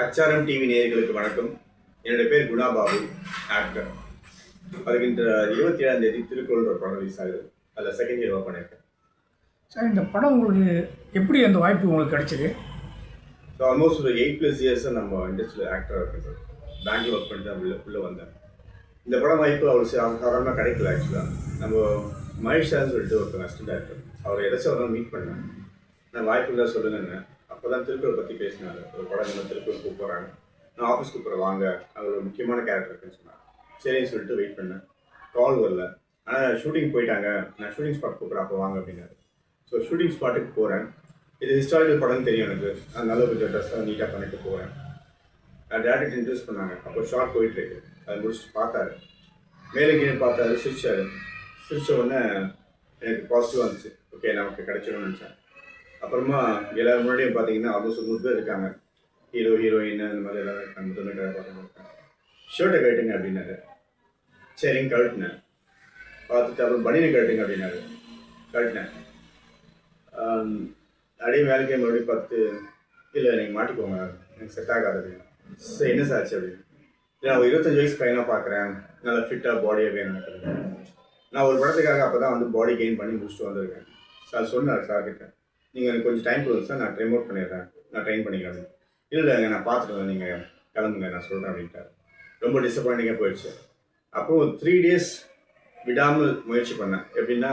அச்சாரம் டிவி நேயர்களுக்கு வணக்கம். என்னுடைய பேர் குணா பாபு ஆக்டர் வருகின்ற இருபத்தி ஏழாம் தேதி திருக்குறள் ஒரு படம் ரிலீஸ் ஆகுது அதில் செகண்ட் ஹீரோவாக பண்ணியிருக்கேன் சார் இந்த படம் உங்களுக்கு எப்படி அந்த வாய்ப்பு உங்களுக்கு கிடைச்சது? ஸோ ஆல்மோஸ்ட் ஒரு எயிட் ப்ளஸ் இயர்ஸாக நம்ம இண்டஸ்ட்ரியில் ஆக்டராக இருக்கேன் சார். பேங்கில் ஒர்க் பண்ணிட்டு தான் உள்ள உள்ளே வந்தேன். இந்த படம் வாய்ப்பு அவர் சாதாரணமாக கிடைக்கல ஆக்சுவலாக நம்ம மகேஷ் சார்னு சொல்லிட்டு ஒருத்தர் அசிஸ்டன்ட் டேரக்டர் அவர் எதாச்சும் ஒரு மீட் பண்ணேன். நான் வாய்ப்பு இருந்தால் சொல்லுங்கன்னு. அப்போ தான் திருக்குறள் பற்றி பேசினாரு. ஒரு படம் நம்ம திருக்குறள் கூப்பிட்றாங்க. நான் ஆஃபீஸ் கூப்பிட்றேன் வாங்க. அவர் ஒரு முக்கியமான கேரக்டர் இருக்குன்னு சொன்னார். சரின்னு சொல்லிட்டு வெயிட் பண்ணேன். கால் வரல. ஆனால் ஷூட்டிங் போயிட்டாங்க. நான் ஷூட்டிங் ஸ்பாட் கூப்பிட்றேன் அப்போ வாங்க அப்படின்னாரு. ஸோ ஷூட்டிங் ஸ்பாட்டுக்கு போகிறேன் இது ஹிஸ்டாரிக்கல் படம்னு தெரியும் எனக்கு. அதனால கொஞ்சம் ட்ரெஸ்ஸாக நீட்டாக பண்ணிட்டு போகிறேன் டேரக்டர் இன்ட்ரெஸ்ட் பண்ணாங்க. அப்போ ஷார்ட் போயிட்டுருக்கு. அதை முடிச்சுட்டு பார்த்தாரு. மேலே கீழே பார்த்தாரு சிரிச்சாரு. சிரிச்ச உடனே எனக்கு பாசிட்டிவாக இருந்துச்சு. ஓகே நமக்கு கிடைச்சிடும்னு நினச்சேன். அப்புறமா எல்லாரும் முன்னாடியும் பார்த்தீங்கன்னா ஆல்மோஸ்ட் நூறு பேர் இருக்காங்க. ஹீரோ ஹீரோயின் அந்த மாதிரி எல்லாரும் இருக்காங்க. தொண்ணூறு பார்த்துட்டு ஷர்ட்டை கட்டுங்க அப்படின்னாரு. சரிங்க கழட்டினேன். பார்த்துட்டு அப்புறம் பனியனை கழட்டுங்க அப்படின்னாரு. கழட்டினேன். அப்படியே வேலைக்கு மறுபடியும் பார்த்து இல்லை நீங்கள் மாட்டிக்கோங்க. எனக்கு செட் ஆகாது சரி என்ன சார் ஆச்சு? அப்படின்னு. இல்லை நான் ஒரு இருபத்தஞ்சு வயசு பையனாக பார்க்குறேன் நல்லா ஃபிட்டாக பாடியாக வேணும் நான் ஒரு படத்துக்காக அப்போ தான் வந்து பாடி கெயின் பண்ணி முடிச்சுட்டு வந்திருக்கேன். சார் சொன்னார் சார் கிட்ட. நீங்கள் எனக்கு கொஞ்சம் டைம் கொடுங்க சார் நான் ட்ரைம் அவுட் பண்ணிடுறேன். நான் ட்ரெயின் பண்ணிக்கிறேன். இல்லை இல்லை இல்லைங்க நான் பார்த்துட்டு நீங்கள் கிளம்புங்க. நான் சொல்கிறேன் அப்படின்ட்டார். ரொம்ப டிசப்பாயிண்டிங்காக போயிடுச்சு. அப்புறம் த்ரீ டேஸ் விடாமல் முயற்சி பண்ணேன். எப்படின்னா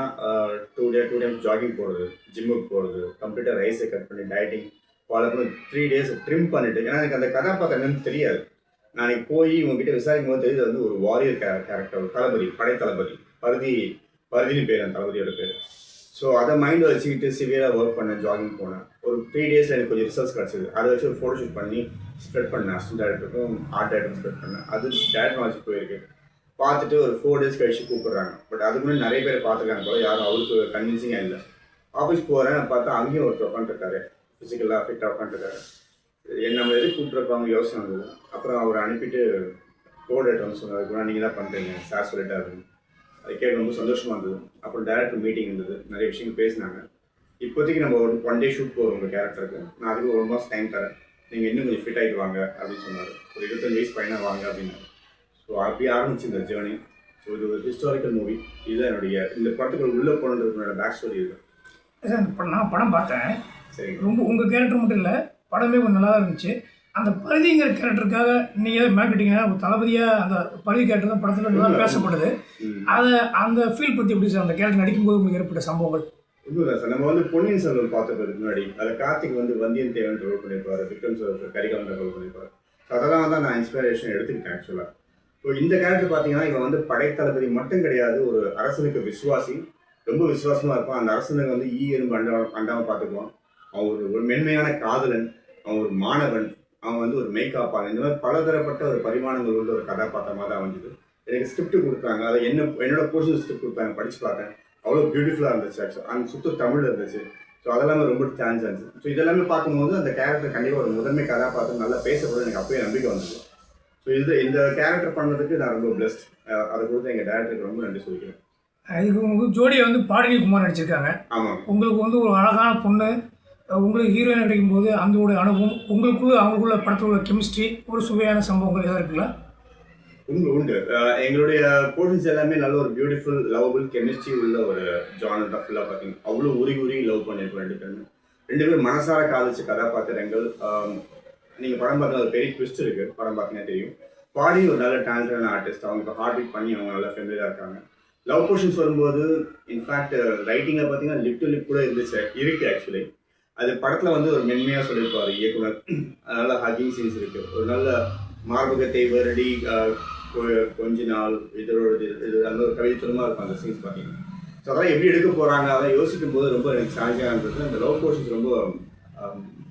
டூ டே டூ டைம்ஸ் ஜாகிங் போகிறது ஜிம்முக்கு போகிறது கம்ப்ளீட்டாக ரைஸை கட் பண்ணி டயட்டிங் ஃபாலோ பண்ணி த்ரீ டேஸ் ட்ரிம் பண்ணிட்டு ஏன்னா எனக்கு அந்த கதாபாத்திரம் என்னன்னு தெரியாது. நான் போய் உங்ககிட்ட விசாரிக்கும் போது தெரியுது வந்து ஒரு வாரியர் கே கேரக்டர் ஒரு தளபதி படை தளபதி பருதி பருதினு பேர் அந்த தளபதியோட பேர். ஸோ அதை மைண்டில் வச்சுக்கிட்டு சிவியராக ஒர்க் பண்ணேன் ஜாகிங் போனேன். ஒரு த்ரீ டேஸில் எனக்கு கொஞ்சம் ரிசல்ட்ஸ் கிடச்சிது. அதை வச்சு ஒரு ஃபோட்டோ ஷூட் பண்ணி ஸ்ப்ரெட் பண்ணேன். அசிஸ்டன்ட் டேரக்டருக்கும் ஆர்ட் டேரக்டரும் ஸ்ப்ரெட் பண்ணேன். அது டேரக்டர் வச்சு போயிருக்கு. பார்த்துட்டு ஒரு ஃபோர் டேஸ் கழிச்சு கூப்பிட்றாங்க. பட் அதுக்கு முன்னாடி நிறைய பேர் பார்த்துருக்காங்க போல யாரும் அவருக்கு கன்வின்சிங்காக இல்லை. ஆஃபீஸ் போகிறேன் பார்த்தா அங்கேயும் ஒருத்தர் உட்காந்துருக்காரு. ஃபிசிக்கலாக ஃபிட்டாக உட்காந்துருக்காரு. என்ன நம்ம எதுக்கு கூப்பிட்ருப்பாங்க யோசனை வந்தது. அப்புறம் அவரை அனுப்பிட்டு கோட் வந்து சொன்னார். நீங்கள் தான் பண்ணுறீங்க சார் சொல்லிட்டாரு. அது கேட்க ரொம்ப சந்தோஷமாக இருந்தது. அப்புறம் டேரக்டர் மீட்டிங் இருந்தது. நிறைய விஷயங்கள் பேசினாங்க. இப்போதைக்கு நம்ம ஒரு ஒன் டே ஷூட் போகிறோம் உங்கள் கேரக்டருக்கு நான் அதுக்கு ஒரு மாதம் டைம் தரேன். நீங்கள் இன்னும் கொஞ்சம் ஃபிட் ஆகிட்டு வாங்க அப்படின்னு சொன்னார். ஒரு இருபத்தஞ்சு வயசு பையனாக வாங்க அப்படின்னாரு. ஸோ அப்படி ஆரம்பிச்சு இந்த ஜேர்னி ஸோ இது ஒரு ஹிஸ்டாரிக்கல் மூவி இதுதான் என்னுடைய இந்த படத்துக்கு உள்ளே போனதுக்கு பேக் ஸ்டோரி சார் படம் நான் படம் பார்த்தேன். சரிங்க. ரொம்ப உங்கள் கேரக்டர் மட்டும் இல்லை படமே கொஞ்சம் நல்லா இருந்துச்சு. அந்த பருதிங்கிற கேரக்டருக்காக நீங்கள் எதாவது மேக்கிட்டீங்கன்னா ஒரு தளபதியாக அந்த பருதி கேரக்டர் தான் படத்தில் நல்லா பேசப்படுது. அதை அந்த ஃபீல் பற்றி எப்படி சார் அந்த கேரக்டர் நடிக்கும்போது உங்களுக்கு ஏற்பட்ட சம்பவங்கள்? உண்மைதான் சார் நம்ம வந்து பொன்னியின் செல்வன் பார்த்ததுக்கு முன்னாடி அதில் கார்த்திக் வந்து வந்தியத்தேவன் ரோல் பண்ணியிருப்பாரு விக்ரம் சார் கரிகாலன் ரோல் பண்ணியிருப்பாரு அதெல்லாம் தான் நான் இன்ஸ்பிரேஷன் எடுத்துக்கிட்டேன் ஆக்சுவலாக ஸோ இந்த கேரக்டர் பார்த்தீங்கன்னா இவன் வந்து படைத்தளபதி மட்டும் கிடையாது ஒரு அரசனுக்கு விசுவாசி. ரொம்ப விசுவாசமாக இருப்பான். அந்த அரசனுக்கு வந்து ஈ எறும்பு அண்டா அண்டாமல் பார்த்துக்குவான். அவன் ஒரு ஒரு மென்மையான காதலன். அவன் ஒரு மாணவன். அவன் வந்து ஒரு மெய்காப்பான் இந்த மாதிரி பலதரப்பட்ட ஒரு பரிமாணங்கள் உள்ள ஒரு கதாபாத்திரமாக தான் அமைஞ்சது. எனக்கு ஸ்கிரிப்ட் கொடுத்தாங்க. அதை என்ன என்னோட போர்ஷன் ஸ்கிரிப்ட் கொடுத்தாங்க. படிச்சு பார்த்தேன். அவ்வளோ பியூட்டிஃபுல்லாக இருந்துச்சு ஆக்சுவலாக அந்த சுத்த தமிழ் இருந்துச்சு. ஸோ அதெல்லாமே ரொம்ப சான்ஸ் இருந்துச்சு. ஸோ இதெல்லாமே பார்க்கும்போது அந்த கேரக்டர் கண்டிப்பாக ஒரு முதன்மை கதாபாத்திரம். நல்லா பேசப்படும் எனக்கு அப்பயே நம்பிக்கை வந்தது. ஸோ இது இந்த கேரக்டர் பண்ணதுக்கு நான் ரொம்ப பெஸ்ட் அதை கொடுத்து எங்கள் டேரக்டருக்கு ரொம்ப நன்றி சொல்லிக்கிறேன். இதுக்கு உங்களுக்கு ஜோடியை வந்து பாடினி குமார் நடிச்சிருக்காங்க. ஆமாம் உங்களுக்கு வந்து ஒரு அழகான பொண்ணு உங்களுக்கு ஹீரோயின் கிடைக்கும்போது அந்த அனுபவம் உங்களுக்குள்ள அவங்களுக்குள்ள படத்தில் உள்ள கெமிஸ்ட்ரி ஒரு சுவையான சம்பவங்கள் எதாவது இருக்குல்ல உண்டு உண்டு. எங்களுடைய போர்ஷன்ஸ் எல்லாமே நல்ல ஒரு பியூட்டிஃபுல் லவபிள் கெமிஸ்ட்ரி உள்ள ஒரு ஜானர் தான் ஃபுல்லாக அவ்வளோ உரி உரி லவ் பண்ணியிருக்கோம் ரெண்டு பேருமே. ரெண்டு பேரும் மனசார காதலிச்ச கதாபாத்திரங்கள் நீங்கள் படம் பார்த்தா ஒரு பெரிய ட்விஸ்ட் இருக்குது படம் பார்த்தீங்கன்னா தெரியும். பாடி ஒரு நல்ல டேலண்டான ஆர்டிஸ்ட் அவங்க ஹார்ட் பீட் பண்ணி அவங்க நல்லா ஃபெமிலியாக இருக்காங்க. லவ் போர்ஷன்ஸ் வரும்போது இன்ஃபேக்ட் ரைட்டிங்கில் பார்த்தீங்கன்னா லிப் டு லிப் கூட இருந்துச்சு. இருக்குது ஆக்சுவலி அது படத்தில் வந்து ஒரு மென்மையாக சொல்லியிருப்பாரு இயக்குனர். நல்ல ஹக்கிங் சீன்ஸ் இருக்குது ஒரு நல்ல மார்பகத்தை வருடி கொ- கொஞ்ச நாள் இதோட இது- அந்த ஒரு கவிதைத்தனமாக இருக்கும் அந்த சீன்ஸ் பார்த்தீங்கன்னா ஸோ அதெல்லாம் எப்படி எடுக்க போகிறாங்க அதை யோசிக்கும் போது ரொம்ப எனக்கு சேலஞ்சாக இருந்தது. அந்த லவ் போர்ஷன்ஸ் ரொம்ப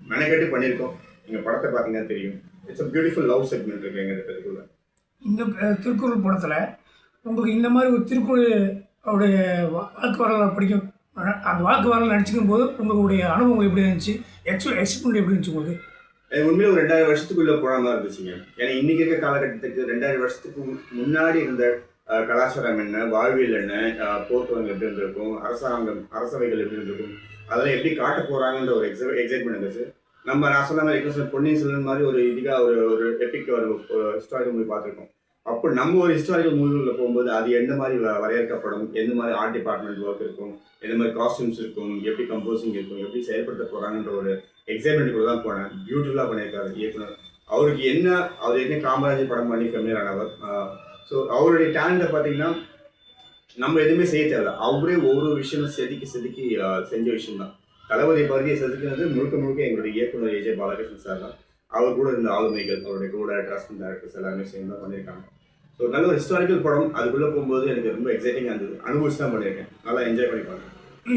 மெனக்கெட்டு பண்ணியிருக்கோம். நீங்கள் படத்தை பார்த்தீங்கன்னா தெரியும். It's a beautiful love segment இருக்கு எங்கள் இதுக்குள்ள இந்த திருக்குறள் படத்தில் உங்களுக்கு இந்த மாதிரி ஒரு திருக்குறள் அவருடைய வாழ்க்கை வரலாறு படிக்கும்? அந்த வாழ்க்கை வரல நடிச்சிக்கும் போது உங்களுடைய அனுபவங்கள் எப்படி இருந்துச்சு? எக்ஸ்பீ எக்ஸ்பீரியன்ஸ் எப்படி இருந்துச்சு உங்களுக்கு? எனக்கு உண்மையில ஒரு ரெண்டாயிரம் வருஷத்துக்குள்ளே போன மாதிரி இருந்துச்சுங்க ஏன்னா இன்னைக்கு இருக்க காலகட்டத்துக்கு ரெண்டாயிரம் வருஷத்துக்கு முன்னாடி இருந்த கலாச்சாரம் என்ன வாழ்வியல் என்ன போக்குவரங்கள் போக்குவரத்து எப்படி இருந்திருக்கும் அரசாங்கம் அரசவைகள் எப்படி இருந்திருக்கும் அதெல்லாம் எப்படி காட்ட போறாங்கன்ற ஒரு எக்ஸ எக்ஸைட்மெண்ட் இருந்துச்சு. நம்ம நான் சொன்ன மாதிரி பொன்னியின் செல்வன் மாதிரி ஒரு இதுக்காக ஒரு ஒரு எப்பிக் ஒரு ஒரு ஹிஸ்டாரிக்கல் மூவி பார்த்துருக்கோம். அப்போ நம்ம ஒரு ஹிஸ்டாரிக்கல் மூவிகளில் போகும்போது அது எந்த மாதிரி வ- வரையறுக்கப்படும்? எந்த மாதிரி ஆர்ட் டிபார்ட்மெண்ட் ஒர்க் இருக்கும்? எந்த மாதிரி காஸ்டியூம்ஸ் இருக்கும்? எப்படி கம்போசிங் இருக்கும்? எப்படி செயல்படுத்த போகிறாங்கன்ற ஒரு எக்ஸைட்மெண்ட் கூட தான் போனேன். பியூட்டிஃபுல்லாக பண்ணியிருக்காரு இயக்குனர். அவருக்கு என்ன அவர் என்ன காமராஜர் படம் பண்ணி ஃபெமிலியர் ஆனவர்? ஸோ அவருடைய டேலண்ட்டை பார்த்தீங்கன்னா நம்ம எதுவுமே செய்ய தேவையில்ல. அவரே ஒவ்வொரு விஷயமும் செதுக்கி செதுக்கி செஞ்ச விஷயம் தான் தளபதி பகுதியை செதுக்கினது முழுக்க முழுக்க எங்களுடைய இயக்குனர் ஏஜே பாலகிருஷ்ணன் சார் தான். அவர் கூட இருந்த ஆளுமைகள் அவருடைய கூட ட்ரஸ்ட் டேரக்டர்ஸ் எல்லாருமே சேர்ந்து தான் பண்ணியிருக்காங்க. ஸோ நல்ல ஒரு ஹிஸ்டாரிக்கல் படம். அதுக்குள்ளே போகும்போது எனக்கு ரொம்ப எக்ஸைட்டிங்காக இருந்தது. அனுபவிச்சு தான் பண்ணியிருக்கேன். நல்லா என்ஜாய் பண்ணி பார்த்தேன்.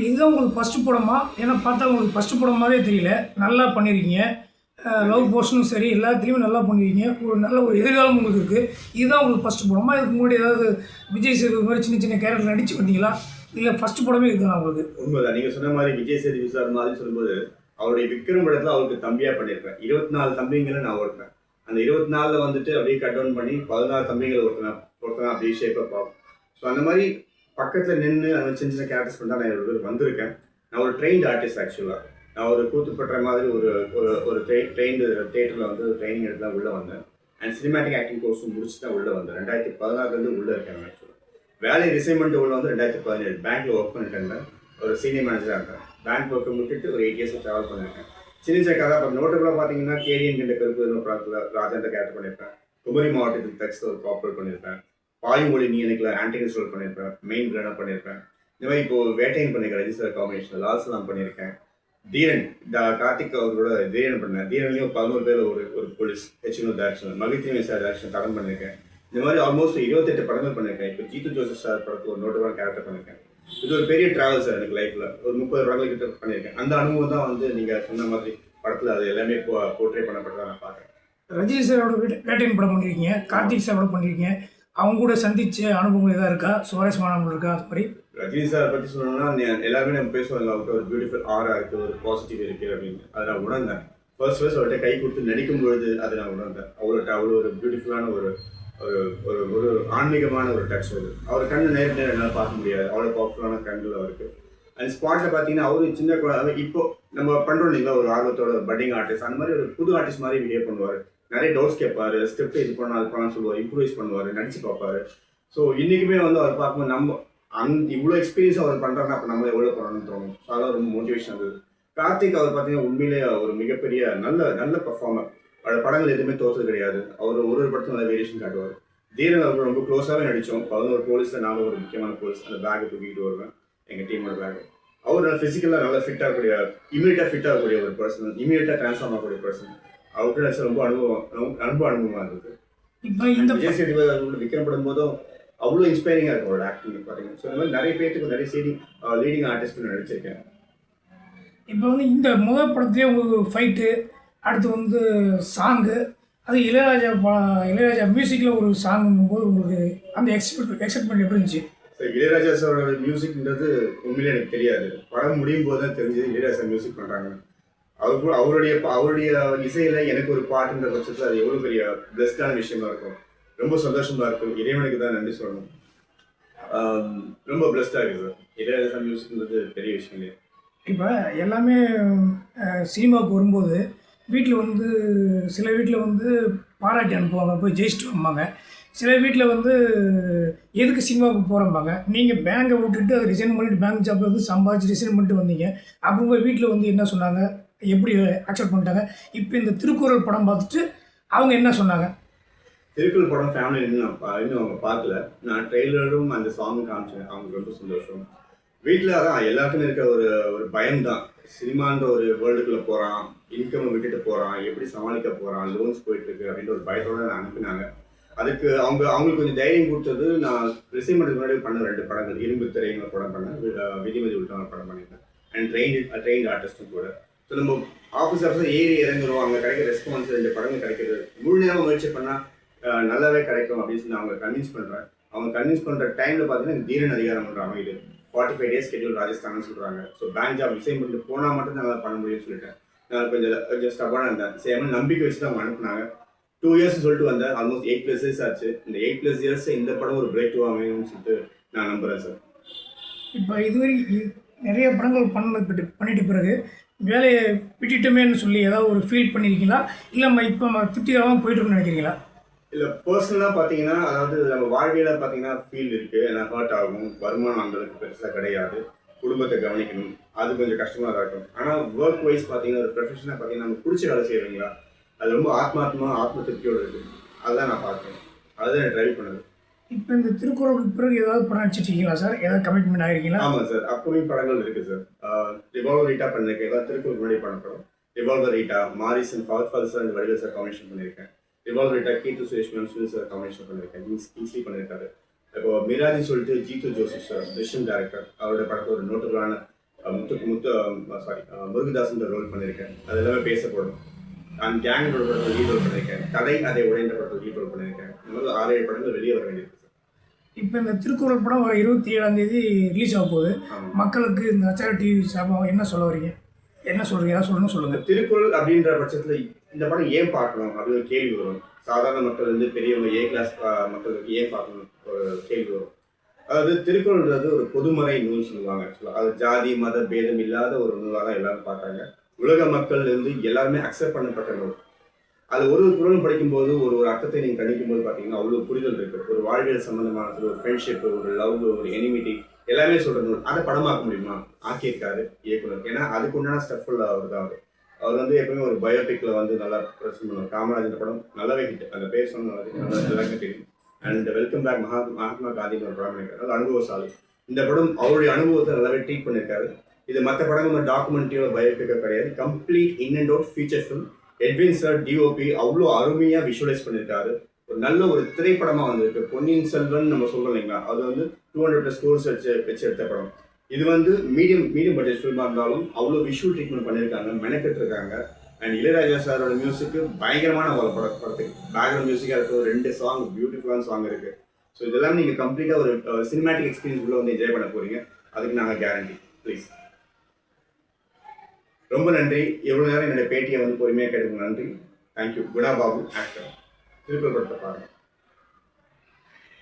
இதுதான் உங்களுக்கு ஃபஸ்ட்டு படமா? ஏன்னா பார்த்தா உங்களுக்கு ஃபஸ்ட்டு படம் மாதிரியே தெரியல. நல்லா பண்ணியிருக்கீங்க லவ் போர்ஷனும் சரி எல்லாத்துலேயுமே நல்லா பண்ணியிருக்கீங்க ஒரு நல்ல ஒரு எதிர்காலம் உங்களுக்கு இருக்குது இதுதான் உங்களுக்கு ஃபஸ்ட்டு படமா? இதுக்கு முன்னாடி ஏதாவது விஜய் சேதுபதி மாதிரி சின்ன சின்ன கேரக்டர் நடிச்சு வந்தீங்களா? இல்லை ஃபஸ்ட்டு படமே இதுதான் உங்களுக்கு? உண்மைதான். நீங்கள் சொன்ன மாதிரி விஜய் சேதுபதி சார் மாதிரி சொல்லும்போது அவருடைய விக்ரம் படத்தில் அவருக்கு தம்பியாக பண்ணியிருப்பேன். இருபத்தி நாலு தம்பிங்களை நான் ஒருத்தேன் அந்த இருபத்தி நாலில் வந்துட்டு அப்படியே கட் டவுன் பண்ணி பதினாறு தம்பிகள் ஒருத்தனை ஒருத்தனை அப்படியே ஷேப்பாக பார்ப்போம் ஸோ அந்த மாதிரி பக்கத்தில் நின்று அந்த சின்ன சின்ன கேரக்டர்ஸ் பண்ணால் நான் இவ்வளோ வந்திருக்கேன். நான் ஒரு ட்ரெயின்டு ஆர்டிஸ்ட் ஆக்சுவலாக நான் ஒரு கூத்துப்பட்டுற மாதிரி ஒரு ஒரு ஒரு ட்ரெயின் ட்ரெயின்டு தேட்டரில் வந்து ட்ரைனிங் எடுத்து தான் உள்ளே வந்தேன். அண்ட் சினிமேட்டிக் ஆக்டிங் கோர்ஸும் முடிச்சு தான் உள்ளே வந்தேன். ரெண்டாயிரத்தி பதினாறுலேருந்து உள்ளே இருக்கேன் ஆக்சுவலாக வேலை ரிசைன்மெண்ட் உள்ளே வந்து ரெண்டாயிரத்தி பதினேழு. பேங்க்கில் ஒர்க் பண்ணிட்டு இருந்தேன். ஒரு சீனியர் மேனேஜராக இருந்தேன். பேங்க் ஒர்க்கை விட்டுட்டு ஒரு எயிட் இயர்ஸ் ட்ராவல் பண்ணியிருக்கேன் சின்ன சின்ன கதை இப்போ நோட்டபுளாக பார்த்தீங்கன்னா கேரியன் கண்ட கருப்பு படத்தில் ராஜேந்திர கேரக்டர் பண்ணியிருப்பேன். குமரி மாவட்டத்துக்கு டெக்ஸ்ட் ஒரு காப்பரேட் பண்ணியிருப்பேன். பாய்மொழி நீ எனக்கு ஆன்டிகன்ஸ் ரோல் பண்ணியிருப்பேன். மெயின் ரன்னர் பண்ணியிருப்பேன். இந்த மாதிரி இப்போ வேட்டையன் பண்ணியிருக்கேன் ரெஜிஸ்டர் காம்பினேஷன் லால்சலாம் பண்ணியிருக்கேன். தீரன் கார்த்திக் அவரோட தீரன் பண்ணேன். தீரன்லேயும் பதினோரு பேர் ஒரு ஒரு போலீஸ் ஹெச்னோ டேரக்ஷன் மகிழ்ச்சி சார் டேரக்ஷன் கடன் பண்ணியிருக்கேன். இந்த மாதிரி ஆல்மோஸ்ட் இருபத்தெட்டு படங்கள் பண்ணியிருக்கேன். இப்போ ஜீத்து ஜோசப் சார் படத்துக்கு ஒரு நோட்டபான கேரக்டர் பண்ணியிருக்கேன். இது ஒரு பெரிய டிராவல் சார் எனக்கு லைஃப்பில் ஒரு முப்பது படங்கள் கிட்ட பண்ணியிருக்கேன். அந்த அனுபவம் தான் வந்து நீங்கள் சொன்ன மாதிரி படத்தில் அது எல்லாமே போர்ட்ரே பண்ணப்பட்டதாக நான் பார்க்குறேன். ரஜினி சாரோட வேட்டை- வேட்டையன் படம் பண்ணியிருக்கீங்க கார்த்திக் சாரோட பண்ணியிருக்கீங்க அவங்க கூட சந்திச்ச அனுபவங்கள் எதாவது இருக்கா? சுவாரஸ்யமான அனுபவம் இருக்கா? அது மாதிரி? ரஜினி சார் பற்றி நே- எல்லாருமே நம்ம பேசுவாங்க அவர்கிட்ட ஒரு பியூட்டிஃபுல் ஆரா இருக்குது ஒரு பாசிட்டிவ் இருக்குது அப்படின்னு. அதை நான் உணர்ந்தேன். ஃபர்ஸ்ட் ஃபர்ஸ்ட் அவர்கிட்ட கை கொடுத்து நடிக்கும் பொழுது அதை நான் உணர்ந்தேன். அவர்கிட்ட அவ்வளோ ஒரு பியூட்டிஃபுல்லான ஒரு ஒரு ஒரு ஒரு ஆன்மீகமான ஒரு டச் வருது அவர் கண்ணு நேர் நேரம் என்னால் பார்க்க முடியாது. அவ்வளோ பவர்ஃபுல்லான கண்கள் அவருக்கு. அந்த ஸ்பாட்டில் பார்த்தீங்கன்னா அவரு சின்ன குழந்தை இப்போ நம்ம பண்ணுறோம் இல்லைங்களா ஒரு ஆர்வத்தோட பட்டிங் ஆர்டிஸ்ட் அந்த மாதிரி ஒரு புது ஆர்டிஸ்ட் மாதிரி வீடியோ பண்ணுவார். நிறைய டோஸ் கேட்பார் ஸ்டெப் இது பண்ணால் அது பண்ணலாம் சொல்லுவார் இம்ப்ரூவைஸ் பண்ணுவார் நடிச்சு பார்ப்பார். ஸோ இன்றைக்குமே வந்து அவர் பார்க்கும்போது நம்ம அந் இவ்வளோ எக்ஸ்பீரியன்ஸ் அவர் பண்ணுறாருன்னா அப்போ நம்ம எவ்வளோ பண்ணணும்னு தோணும். ஸோ அதெல்லாம் ரொம்ப மோட்டிவேஷன் இருந்தது கார்த்திக் அவர் பார்த்தீங்கன்னா உண்மையிலேயே ஒரு மிகப்பெரிய நல்ல நல்ல பர்ஃபார்மர் படங்கள் எதுவுமே தோற்றது கிடையாது. அவர் ஒரு ஒரு படத்துல நல்ல வேரியேஷன் காட்டுவார். தீரன் அவர் ரொம்ப க்ளோஸாகவே நடித்தோம் பதினோரு போலீஸில் நானும் ஒரு முக்கியமான போலீஸ் அந்த பேக்கை தூக்கிட்டு வருவேன். எங்கள் டீமோட பேக் அவர் ஃபிசிக்கலாக நல்லா ஃபிட் ஆகக்கூடிய இமீடியட்டாக ஃபிட் ஆகக்கூடிய ஒரு பர்சன் இமீடியட்டாக ட்ரான்ஸ்ஃபார்ம் ஆகக்கூடிய பர்சன் அவர்கிட்ட நடிச்ச ரொம்ப அனுபவம் அனுபவ அனுபவமாக இருந்தது. இப்போ இந்த விஜய் சேதுபதி அவர்களோட விக்ரம் படம் போதும் அவ்வளோ இன்ஸ்பைரிங்காக இருக்கும் அவரோட ஆக்டிங் பார்த்தீங்கன்னா ஸோ இந்த மாதிரி நிறைய பேருக்கு நிறைய சீடி லீடிங் ஆர்டிஸ்ட் நடிச்சிருக்கேன். இப்போ வந்து இந்த முதல் படத்துலேயே உங்களுக்கு ஃபைட்டு அடுத்து வந்து சாங்கு அது இளையராஜா பா இளையராஜா மியூசிக்கில் ஒரு சாங்குங்கும் போது உங்களுக்கு அந்த எக்ஸ்பெக்ட் எக்ஸைட்மெண்ட் எப்படி இருந்துச்சு? இளையராஜா சாரோட மியூசிக்ன்றது உண்மையிலே எனக்கு தெரியாது. படம் முடியும் போது தான் தெரிஞ்சது இளையராஜா மியூசிக் பண்ணுறாங்க அவர் அவருடைய அவருடைய இசையில் எனக்கு ஒரு பாட்டுன்ற பட்சத்தில் அது எவ்வளோ பெரிய பெஸ்ட்டான விஷயமா இருக்கும். ரொம்ப சந்தோஷமா இருக்கும். இறைவனுக்கு தான் நன்றி சொல்லணும். ரொம்ப பெஸ்ட்டாக இருக்குது இளையராஜா மியூசிக்ன்றது பெரிய விஷயம். இல்லையா இப்போ எல்லாமே சினிமாவுக்கு வரும்போது வீட்டில் வந்து சில வீட்டில் வந்து பாராட்டி அனுப்புவாங்க போய் ஜெயிச்சுட்டு வம்பாங்க. சில வீட்டில் வந்து எதுக்கு சினிமாவுக்கு போகிறம்பாங்க நீங்கள் பேங்கை விட்டுட்டு அதை ரிசைன் பண்ணிட்டு பேங்க் ஜாப்பில் வந்து சம்பாதிச்சு ரிசைன் பண்ணிட்டு வந்தீங்க. அப்போ உங்கள் வீட்டில் வந்து என்ன சொன்னாங்க? எப்படி அக்செப்ட் பண்ணிட்டாங்க? இப்போ இந்த திருக்குறள் படம் பார்த்துட்டு அவங்க என்ன சொன்னாங்க? திருக்குறள் படம் ஃபேமிலி இன்னும் நான் இன்னும் அவங்க பார்க்கல. நான் ட்ரெய்லரும் அந்த சாங் காமிச்சேன். அவங்களுக்கு ரொம்ப சந்தோஷம். வீட்டில் அதான் எல்லாருக்குமே இருக்க ஒரு ஒரு பயம்தான். சினிமான்ற ஒரு வேர்ல்டுக்குள்ளே போகிறான் இன்கம் விட்டுட்டு போகிறான் எப்படி சமாளிக்க போகிறான் லோன்ஸ் போயிட்டு இருக்கு அப்படின்ற ஒரு பயத்தோட நான் அனுப்பினாங்க. அதுக்கு அவங்க அவங்களுக்கு கொஞ்சம் தைரியம் கொடுத்தது நான் ரிசைமெண்ட் முன்னாடி பண்ண ரெண்டு படங்கள் இரும்பு திரைன்னு படம் பண்ணேன் விதிமதி உள்டான படம் பண்ணியிருந்தேன் அண்ட் ட்ரெயின் ட்ரெயின் ஆர்டிஸ்ட்டும் கூட. ஸோ நம்ம ஆஃபீஸ் ஆஃபீஸ் ஏறி இறங்குறோம் அங்கே கிடைக்கிற ரெஸ்பான்ஸ் ரெண்டு படங்கள் கிடைக்கிறது. முழு நேரம் முயற்சி பண்ணால் நல்லாவே கிடைக்கும் அப்படின்னு சொல்லி அவங்க கன்வின்ஸ் பண்ணுறேன் அவங்க கன்வின்ஸ் பண்ணுற டைமில் பார்த்தீங்கன்னா தீரன் அதிகாரம் பண்ணுற அமைது ஃபார்ட்டி ஃபைவ் டேஸ் ஸ்கெடியூல் ராஜஸ்தான்னு சொல்கிறாங்க ஸோ பேங்க் ஜாப் ரிசைன் பண்ணிட்டு போனால் மட்டும் நல்லா பண்ண முடியும்னு சொல்லிட்டேன். நான் கொஞ்சம் கொஞ்சம் ஸ்டபான இருந்தேன். சேமன் நம்பிக்கை வச்சு தான் அவங்க அனுப்புனாங்க. டூ இயர்ஸ் சொல்லிட்டு வந்தேன் ஆல்மோஸ்ட் எயிட் ப்ளஸ் இயர்ஸ் ஆச்சு. இந்த எயிட் ப்ளஸ் இயர்ஸ் இந்த படம் ஒரு பிரேக் டூ அமையும்னு சொல்லிட்டு நான் நம்புகிறேன் சார் இப்போ இதுவரை நிறைய படங்கள் பண்ண பண்ணிட்ட பிறகு வேலையை விட்டுட்டோமேன்னு சொல்லி ஏதாவது ஒரு ஃபீல் பண்ணியிருக்கீங்களா இல்லை நம்ம இப்போ நம்ம திருப்திகரமாக போயிட்டு நினைக்கிறீங்களா? இல்லை பர்சனலாக பார்த்தீங்கன்னா அதாவது நம்ம வாழ்வியல பார்த்தீங்கன்னா ஃபீல் இருக்குது ஏன்னா ஹர்ட் ஆகும். வருமானம் அந்த அளவுக்கு பெருசாக கிடையாது. குடும்பத்தை கவனிக்கணும். அது கொஞ்சம் கஷ்டமாக இருக்கும் ஆனால் ஒர்க் வைஸ் பார்த்தீங்கன்னா ஒரு ப்ரொஃபஷனாக பார்த்தீங்கன்னா நம்ம பிடிச்ச வேலை செய்வீங்களா அது ரொம்ப ஆத்மாத்மா ஆத்ம திருப்தியோடு இருக்குது அதுதான் நான் பார்க்குறேன். அதுதான் ட்ரைவ் பண்ணுது. இப்போ இந்த திருக்குறளுக்கு பிறகு ஏதாவது படம் நடிச்சிட்ருக்கீங்களா சார்? ஏதாவது கமிட்மெண்ட் ஆகிருக்கீங்களா ஆமாம் சார். அப்கமிங் படங்கள் இருக்குது சார். ரிவால்வர் ரீட்டா பண்ணியிருக்கேன் ஏதாவது திருக்குறள் முன்னாடி பண்ண படம். Revolver Rita Mareesan Fahadh Faasil sir Vadivelu sir combination பண்ணியிருக்கேன் Revolver Rita Keerthy Suresh ma'am Sunil sir combination பண்ணியிருக்கேன் கிங்ஸ் கிங்ஸ்லி பண்ணியிருக்காரு இப்போ மிராஜி சொல்லிட்டு Jeethu Joseph sir vision director அவரோட படத்தை ஒரு நோட்டபுளான முத்து முத்து சாரி முருகதாசன் ரோல் பண்ணியிருக்கேன். அது எல்லாமே பேசப்படும். நான் கேங்கோட படத்தில் லீட் ரோல் பண்ணியிருக்கேன். கதை அதை உடைந்த படத்தில் லீட் ரோல் பண்ணியிருக்கேன். இந்த மாதிரி ஆறு ஏழு படங்கள் வெளியே வர வேண்டியிருக்கு இப்போ இந்த திருக்குறள் படம் வர இருபத்தி ஏழாம் தேதி ரிலீஸ் ஆக போகுது. மக்களுக்கு இந்த அச்சார டிவி சார்பாக என்ன சொல்ல வரீங்க? என்ன சொல்கிறீங்க ஏதாவது சொல்லணும்னு சொல்லுங்கள் திருக்குறள் அப்படின்ற பட்சத்துல இந்த படம் ஏன் பார்க்கணும்? அப்படின்னு கேள்வி வரும். சாதாரண மக்கள் வந்து பெரியவங்க ஏ கிளாஸ் மக்களுக்கு ஏன் பார்க்கணும் ஒரு கேள்வி வரும். அதாவது திருக்குறள்ன்றது ஒரு பொதுமறை நூல் சொல்லுவாங்க. ஆக்சுவலாக அது ஜாதி மத பேதம் இல்லாத ஒரு நூலாக தான் எல்லாரும் பார்த்தாங்க. உலக மக்கள் வந்து எல்லாருமே அக்செப்ட் பண்ணப்பட்ட நூல். அது ஒரு ஒரு குரலும் படிக்கும்போது ஒரு ஒரு அர்த்தத்தை நீங்கள் கணிக்கும் போது பார்த்தீங்கன்னா அவ்வளோ புரிதல் இருக்குது ஒரு வாழ்வியல் சம்பந்தமானது ஒரு ஃப்ரெண்ட்ஷிப் ஒரு லவ் ஒரு எனிமிட்டி எல்லாமே சொல்கிற நூல். அதை படமாக்க முடியுமா? ஆக்கியிருக்காரு இயக்குனர். ஏன்னா அதுக்கு உண்டான ஸ்டெஃபுல் அவர் தான் அவர். அவர் வந்து எப்பவுமே ஒரு பயோபிக்ல வந்து நல்லா பிரசன்ட் பண்ணுவார். காமராஜர் படம் நல்லாவே ஹிட் அந்த பேர் சொன்னது நல்லா தெரியும் அண்ட் வெல்கம் பேக் மகா மகாத்மா காந்தி ஒரு படம் பண்ணியிருக்காரு. அது அனுபவசாலி இந்த படம் அவருடைய அனுபவத்தை நல்லாவே ட்ரீட் பண்ணியிருக்காரு. இது மற்ற படங்கள் டாக்குமெண்ட்ரியோட பயோபிக்கோ கிடையாது. Complete in and out feature film Edwin sir DOP அவ்வளோ அருமையாக விஷுவலைஸ் பண்ணியிருக்காரு. ஒரு நல்ல ஒரு திரைப்படமாக வந்திருக்கு. பொன்னியின் செல்வன் நம்ம சொல்கிறோம் இல்லைங்களா? அது வந்து டூ ஹண்ட்ரட் ஸ்கோர்ஸ் வச்சு வச்சு எடுத்த படம். இது வந்து மீடியம் மீடியம் பட்ஜெட் ஃபில்மாக இருந்தாலும் அவ்வளோ விஷுவல் ட்ரீட்மெண்ட் பண்ணியிருக்காங்க மெனக்கெட்டு இருக்காங்க அண்ட் இளையராஜா சாரோட மியூசிக்கு பயங்கரமான ஒரு பட படத்துக்கு. பேக்ரவுண்ட் மியூசிக்காக இருக்கிற ரெண்டு சாங் பியூட்டிஃபுல்லான சாங் இருக்கு. ஸோ இதெல்லாம் நீங்கள் கம்ப்ளீட்டாக ஒரு சினிமேட்டிக் எக்ஸ்பீரியன்ஸ் உள்ள வந்து என்ஜாய் பண்ண போறீங்க. அதுக்கு நாங்கள் கேரண்டி ப்ளீஸ் ரொம்ப நன்றி. எவ்வளோ நேரம் என்னோட பேட்டியை வந்து பொறுமையாக கேட்டுக்கு நன்றி. Thank you Guna Babu actor Tiruppur படத்தை பாருங்கள்